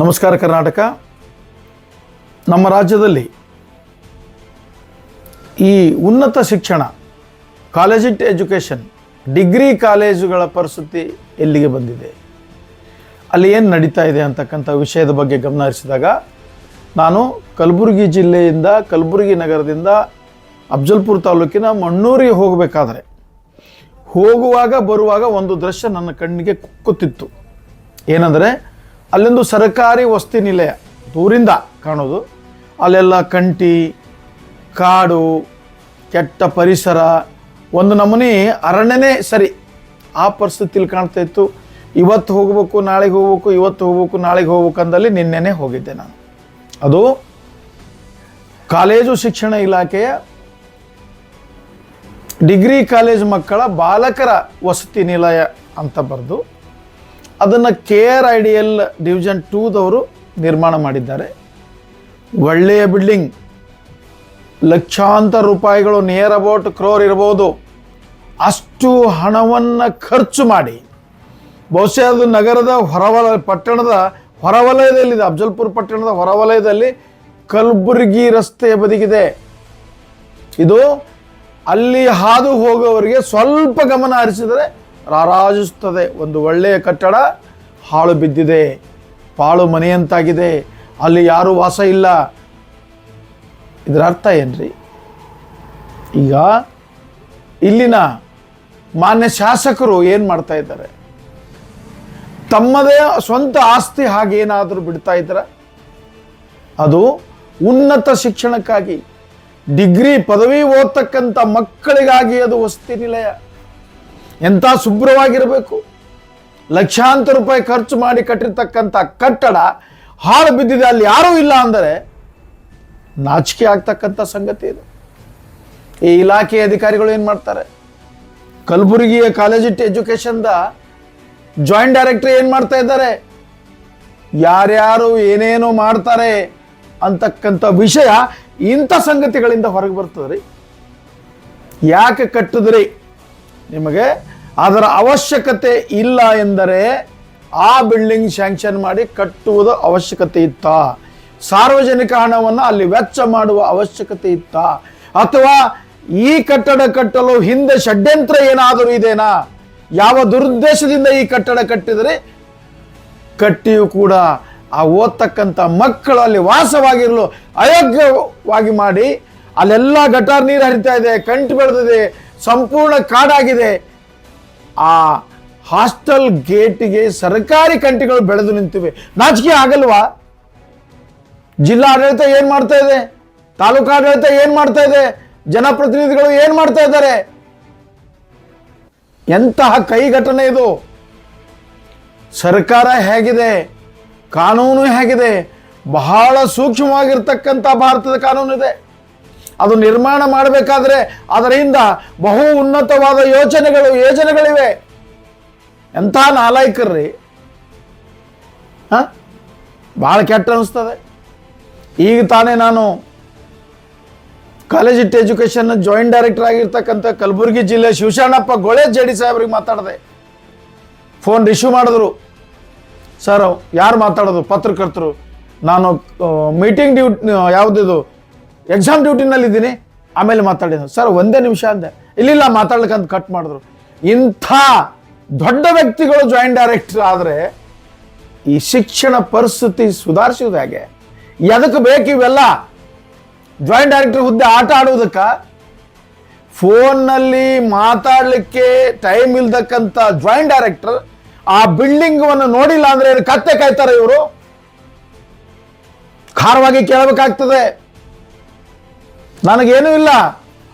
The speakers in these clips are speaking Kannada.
ನಮಸ್ಕಾರ ಕರ್ನಾಟಕ. ನಮ್ಮ ರಾಜ್ಯದಲ್ಲಿ ಈ ಉನ್ನತ ಶಿಕ್ಷಣ ಕಾಲೇಜಿಟ್ ಎಜುಕೇಷನ್ ಡಿಗ್ರಿ ಕಾಲೇಜುಗಳ ಪರಿಸ್ಥಿತಿ ಎಲ್ಲಿಗೆ ಬಂದಿದೆ? ಅಲ್ಲಿ ಏನು ನಡೀತಾ ಇದೆ ಅಂತಕ್ಕಂಥ ವಿಷಯದ ಬಗ್ಗೆ ಗಮನ ಹರಿಸಿದಾಗ ನಾನು ಕಲಬುರಗಿ ಜಿಲ್ಲೆಯಿಂದ, ಕಲಬುರಗಿ ನಗರದಿಂದ ಅಫ್ಜಲ್ಪುರ ತಾಲೂಕಿನ ಮಣ್ಣೂರಿಗೆ ಹೋಗಬೇಕಾದ್ರೆ ಹೋಗುವಾಗ ಬರುವಾಗ ಒಂದು ದೃಶ್ಯ ನನ್ನ ಕಣ್ಣಿಗೆ ಕುಕ್ಕುತ್ತಿತ್ತು. ಏನಂದರೆ ಅಲ್ಲೊಂದು ಸರ್ಕಾರಿ ವಸತಿ ನಿಲಯ, ದೂರಿಂದ ಕಾಣೋದು. ಅಲ್ಲೆಲ್ಲ ಕಂಟಿ, ಕಾಡು, ಕೆಟ್ಟ ಪರಿಸರ. ಒಂದು ನಮೂನಿ ಅರಣ್ಯನೇ ಸರಿ. ಆ ಪರಿಸ್ಥಿತಿಲಿ ಕಾಣ್ತಾ ಇತ್ತು. ಇವತ್ತು ಹೋಗ್ಬೇಕು, ನಾಳೆಗೆ ಹೋಗ್ಬೇಕು, ಇವತ್ತು ಹೋಗ್ಬೇಕು, ನಾಳೆಗೆ ಹೋಗ್ಬೇಕು ಅಂದಲ್ಲಿ ನಿನ್ನೆನೇ ಹೋಗಿದ್ದೆ ನಾನು. ಅದು ಕಾಲೇಜು ಶಿಕ್ಷಣ ಇಲಾಖೆಯ ಡಿಗ್ರಿ ಕಾಲೇಜ್ ಮಕ್ಕಳ ಬಾಲಕರ ವಸತಿ ನಿಲಯ ಅಂತ ಬರೆದು ಅದನ್ನು K R I D L division ಟೂದವರು ನಿರ್ಮಾಣ ಮಾಡಿದ್ದಾರೆ. ಒಳ್ಳೆಯ ಬಿಲ್ಡಿಂಗ್ ಲಕ್ಷಾಂತರ ರೂಪಾಯಿಗಳು ನಿಯರ್ ಅಬೌಟ್ ಕ್ರೋರ್ ಇರ್ಬೋದು. ಅಷ್ಟು ಹಣವನ್ನು ಖರ್ಚು ಮಾಡಿ. ಬಹುಶಃ ಅದು ನಗರದ ಹೊರವಲಯ ಪಟ್ಟಣದ ಹೊರವಲಯದಲ್ಲಿದೆ. ಅಫ್ಜಲ್ಪುರ ಪಟ್ಟಣದ ಹೊರವಲಯದಲ್ಲಿ ಕಲಬುರಗಿ ರಸ್ತೆಯ ಬದಿಗಿದೆ. ಇದು ಅಲ್ಲಿ ಹಾದು ಹೋಗುವವರಿಗೆ ಸ್ವಲ್ಪ ಗಮನ ಹರಿಸಿದರೆ ರಾರಾಜಿಸುತ್ತದೆ. ಒಂದು ಒಳ್ಳೆಯ ಕಟ್ಟಡ ಹಾಳು ಬಿದ್ದಿದೆ. ಪಾಳು ಮನೆಯಂತಾಗಿದೆ. ಅಲ್ಲಿ ಯಾರೂ ವಾಸ ಇಲ್ಲ. ಇದರ ಅರ್ಥ ಏನ್ರಿ? ಈಗ ಇಲ್ಲಿನ ಮಾನ್ಯ ಶಾಸಕರು ಏನು ಮಾಡ್ತಾ ಇದ್ದಾರೆ? ತಮ್ಮದೇ ಸ್ವಂತ ಆಸ್ತಿ ಹಾಗೇನಾದರೂ ಬಿಡ್ತಾ ಇದ್ರ ಅದು ಉನ್ನತ ಶಿಕ್ಷಣಕ್ಕಾಗಿ, ಡಿಗ್ರಿ ಪದವಿ ಓದ್ತಕ್ಕಂಥ ಮಕ್ಕಳಿಗಾಗಿ ಅದು ವಸತಿ ನಿಲಯ. ಎಂಥ ಶುಭ್ರವಾಗಿರಬೇಕು ಲಕ್ಷಾಂತರ ರೂಪಾಯಿ ಖರ್ಚು ಮಾಡಿ ಕಟ್ಟಿರ್ತಕ್ಕಂಥ ಕಟ್ಟಡ ಹಾಳು ಬಿದ್ದಿದೆ, ಅಲ್ಲಿ ಯಾರೂ ಇಲ್ಲ ಅಂದರೆ ನಾಚಿಕೆ ಆಗ್ತಕ್ಕಂಥ ಸಂಗತಿ ಇದು. ಈ ಇಲಾಖೆ ಅಧಿಕಾರಿಗಳು ಏನು ಮಾಡ್ತಾರೆ? ಕಲಬುರಗಿಯ ಕಾಲೇಜ್ ಎಜುಕೇಷನ್ದ ಜಾಯಿಂಟ್ ಡೈರೆಕ್ಟರ್ ಏನು ಮಾಡ್ತಾ ಇದ್ದಾರೆ? ಯಾರ್ಯಾರು ಏನೇನು ಮಾಡ್ತಾರೆ ಅಂತಕ್ಕಂಥ ವಿಷಯ ಇಂಥ ಸಂಗತಿಗಳಿಂದ ಹೊರಗೆ ಬರ್ತದೆ ರೀ ಯಾಕೆ ಕಟ್ಟಿದ್ರಿ? ನಿಮಗೆ ಅದರ ಅವಶ್ಯಕತೆ ಇಲ್ಲ ಎಂದರೆ ಆ ಬಿಲ್ಡಿಂಗ್ ಸ್ಯಾಂಕ್ಷನ್ ಮಾಡಿ ಕಟ್ಟುವುದು ಅವಶ್ಯಕತೆ ಇತ್ತ? ಸಾರ್ವಜನಿಕ ಹಣವನ್ನು ಅಲ್ಲಿ ವೆಚ್ಚ ಮಾಡುವ ಅವಶ್ಯಕತೆ ಇತ್ತ? ಅಥವಾ ಈ ಕಟ್ಟಡ ಕಟ್ಟಲು ಹಿಂದೆ ಷಡ್ಯಂತ್ರ ಏನಾದರೂ ಇದೆನಾ? ಯಾವ ದುರುದ್ದೇಶದಿಂದ ಈ ಕಟ್ಟಡ ಕಟ್ಟಿದರೆ ಕಟ್ಟಿಯೂ ಕೂಡ ಆ ಓದ್ತಕ್ಕಂಥ ಮಕ್ಕಳು ಅಲ್ಲಿ ವಾಸವಾಗಿರಲು ಅಯೋಗ್ಯವಾಗಿ ಮಾಡಿ ಅಲ್ಲೆಲ್ಲ ಗಟಾರ್ ನೀರು ಹರಿತಾ ಇದೆ, ಕಂಟು ಬೆಳೆದಿದೆ ಸಂಪೂರ್ಣ ಕಾಡಾಗಿದೆ. ಆ ಹಾಸ್ಟೆಲ್ ಗೇಟ್ಗೆ ಸರ್ಕಾರಿ ಕಂಟಿಗಳು ಬೆಳೆದು ನಿಂತಿವೆ. ನಾಚಿಕೆ ಆಗಲ್ವಾ? ಜಿಲ್ಲಾ ಆಡಳಿತ ಏನ್ ಮಾಡ್ತಾ ಇದೆ? ತಾಲೂಕು ಆಡಳಿತ ಏನ್ ಮಾಡ್ತಾ ಇದೆ? ಜನಪ್ರತಿನಿಧಿಗಳು ಏನು ಮಾಡ್ತಾ ಇದ್ದಾರೆ? ಎಂತಹ ಕೈಘಟನೆ ಇದು? ಸರ್ಕಾರ ಹೇಗಿದೆ? ಕಾನೂನು ಹೇಗಿದೆ? ಬಹಳ ಸೂಕ್ಷ್ಮವಾಗಿರ್ತಕ್ಕಂಥ ಭಾರತದ ಕಾನೂನು ಇದೆ ಅದು ನಿರ್ಮಾಣ ಮಾಡಬೇಕಾದ್ರೆ ಅದರಿಂದ ಬಹು ಉನ್ನತವಾದ ಯೋಚನೆಗಳು ಯೋಜನೆಗಳಿವೆ. ಎಂಥ ನಾಲಾಯಕರ್ರಿ? ಹಾಂ? ಭಾಳ ಕೆಟ್ಟ ಅನಿಸ್ತದೆ. ಈಗ ತಾನೇ ನಾನು college it education joint director ಆಗಿರ್ತಕ್ಕಂಥ ಕಲಬುರಗಿ ಜಿಲ್ಲೆ ಶಿವಶಾಣಪ್ಪ ಗೊಳೆ ಜೆ ಡಿ ಸಾಹೇಬ್ರಿಗೆ ಮಾತಾಡಿದೆ. ಫೋನ್ ರಿಶ್ಯೂ ಮಾಡಿದ್ರು. ಸರ್ ಯಾರು ಮಾತಾಡೋದು? ಪತ್ರಕರ್ತರು. ನಾನು ಮೀಟಿಂಗ್ ಡ್ಯೂಟ್ ಯಾವುದಿದು? ಎಕ್ಸಾಮ್ ಡ್ಯೂಟಿನಲ್ಲಿದ್ದೀನಿ ಆಮೇಲೆ ಮಾತಾಡಿದ್ರು. ಸರ್, ಒಂದೇ ನಿಮಿಷ ಅಂದೆ. ಇಲ್ಲಿಲ್ಲ, ಮಾತಾಡ್ಲಿಕ್ಕಂತ ಕಟ್ ಮಾಡಿದ್ರು. ಇಂಥ ದೊಡ್ಡ ವ್ಯಕ್ತಿಗಳು ಜಾಯಿಂಟ್ ಡೈರೆಕ್ಟರ್ ಆದರೆ ಈ ಶಿಕ್ಷಣ ಪರಿಸ್ಥಿತಿ ಸುಧಾರಿಸೋದು ಹೇಗೆ? ಎದಕ್ಕೆ ಬೇಕು ಇವೆಲ್ಲ? ಜಾಯಿಂಟ್ ಡೈರೆಕ್ಟರ್ ಹುದ್ದೆ ಆಟ ಆಡುವುದಕ್ಕ ಫೋನ್ನಲ್ಲಿ ಮಾತಾಡಲಿಕ್ಕೆ ಟೈಮ್ ಇಲ್ದಕ್ಕಂಥ ಜಾಯಿಂಟ್ ಡೈರೆಕ್ಟರ್ ಆ ಬಿಲ್ಡಿಂಗ್ ಅನ್ನು ನೋಡಿಲ್ಲ ಅಂದ್ರೆ ಏನು ಕತ್ತೆ ಕಾಯ್ತಾರೆ ಇವರು? ಖಾರವಾಗಿ ಕೇಳಬೇಕಾಗ್ತದೆ. ನನಗೇನೂ ಇಲ್ಲ.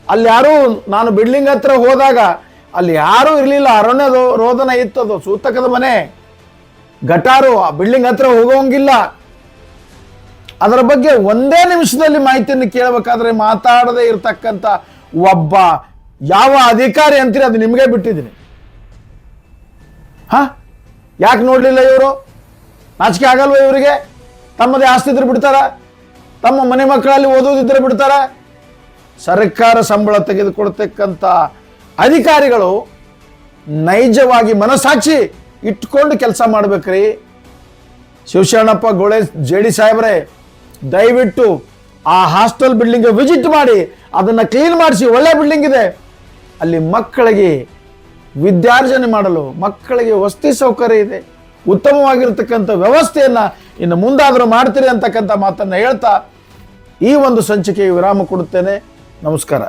ಅಲ್ಲಿ ಯಾರು ನಾನು ಬಿಲ್ಡಿಂಗ್ ಹತ್ರ ಹೋದಾಗ ಅಲ್ಲಿ ಯಾರೂ ಇರಲಿಲ್ಲ. ಅರಣ್ಯ ರೋದನ ಇತ್ತದು, ಸೂತಕದ ಮನೆ. ಗಟಾರು ಆ ಬಿಲ್ಡಿಂಗ್ ಹತ್ರ ಹೋಗೋಂಗಿಲ್ಲ. ಅದರ ಬಗ್ಗೆ ಒಂದೇ ನಿಮಿಷದಲ್ಲಿ ಮಾಹಿತಿಯನ್ನು ಕೇಳಬೇಕಾದ್ರೆ ಮಾತಾಡದೇ ಇರತಕ್ಕಂಥ ಒಬ್ಬ ಯಾವ ಅಧಿಕಾರಿ ಅಂತೀರಿ? ಅದು ನಿಮಗೆ ಬಿಟ್ಟಿದ್ದೀನಿ. ಹಾ? ಯಾಕೆ ನೋಡಲಿಲ್ಲ ಇವರು? ನಾಚಿಕೆ ಆಗಲ್ವ ಇವರಿಗೆ? ತಮ್ಮದೇ ಆಸ್ತಿ ಇದ್ರೆ ಬಿಡ್ತಾರ? ತಮ್ಮ ಮನೆ ಮಕ್ಕಳಲ್ಲಿ ಓದೋದಿದ್ರೆ ಬಿಡ್ತಾರ? ಸರ್ಕಾರ ಸಂಬಳ ತೆಗೆದುಕೊಡ್ತಕ್ಕಂಥ ಅಧಿಕಾರಿಗಳು ನೈಜವಾಗಿ ಮನಸಾಕ್ಷಿ ಇಟ್ಕೊಂಡು ಕೆಲಸ ಮಾಡ್ಬೇಕ್ರಿ. ಶಿವಶರಣಪ್ಪ ಗೋಳೆ ಜೆ ಡಿ ಸಾಹೇಬ್ರೆ, ದಯವಿಟ್ಟು ಆ ಹಾಸ್ಟೆಲ್ ಬಿಲ್ಡಿಂಗ್ ವಿಸಿಟ್ ಮಾಡಿ, ಅದನ್ನು ಕ್ಲೀನ್ ಮಾಡಿಸಿ, ಒಳ್ಳೆ ಬಿಲ್ಡಿಂಗ್ ಇದೆ. ಅಲ್ಲಿ ಮಕ್ಕಳಿಗೆ ವಿದ್ಯಾರ್ಜನೆ ಮಾಡಲು, ಮಕ್ಕಳಿಗೆ ವಸತಿ ಸೌಕರ್ಯ ಇದೆ. ಉತ್ತಮವಾಗಿರ್ತಕ್ಕಂಥ ವ್ಯವಸ್ಥೆಯನ್ನು ಇನ್ನು ಮುಂದಾದರೂ ಮಾಡ್ತೀರಿ ಅಂತಕ್ಕಂಥ ಮಾತನ್ನು ಹೇಳ್ತಾ ಈ ಒಂದು ಸಂಚಿಕೆಗೆ ವಿರಾಮ ಕೊಡುತ್ತೇನೆ. ನಮಸ್ಕಾರ.